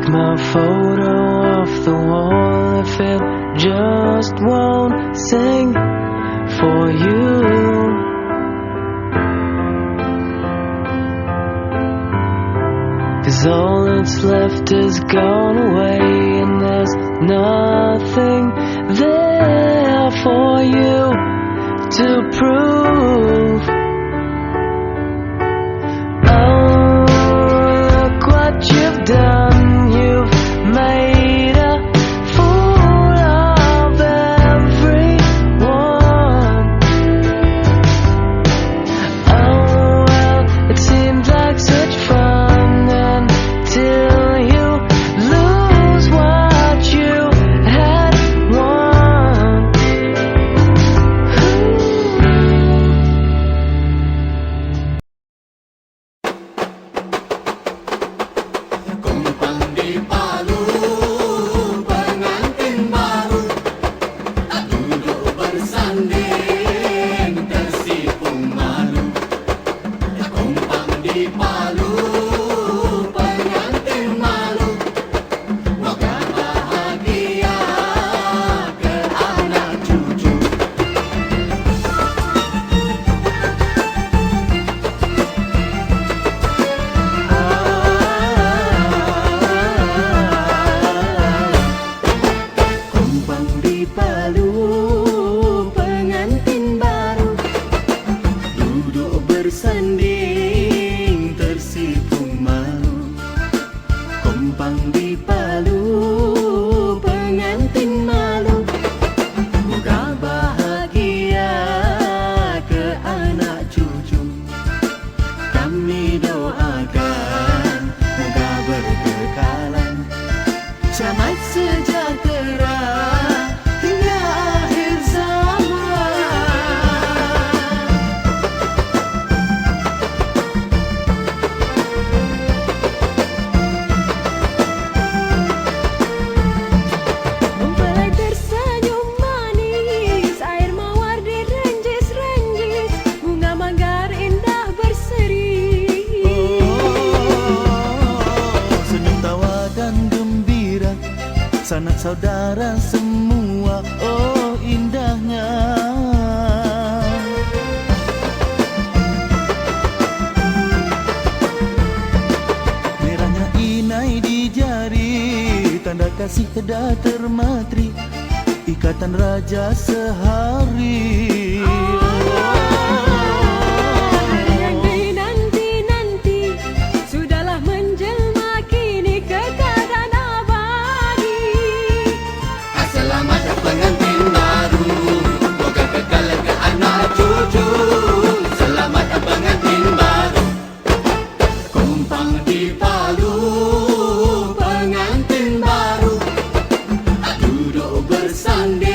take my photo off the wall if it just won't sing for you. Cause all that's left is gone away and there's nothing there for you to prove. चमच जाकर sanak saudara semua oh indahnya. Merahnya inai di jari tanda kasih kedah termatri ikatan raja sehari. the sun.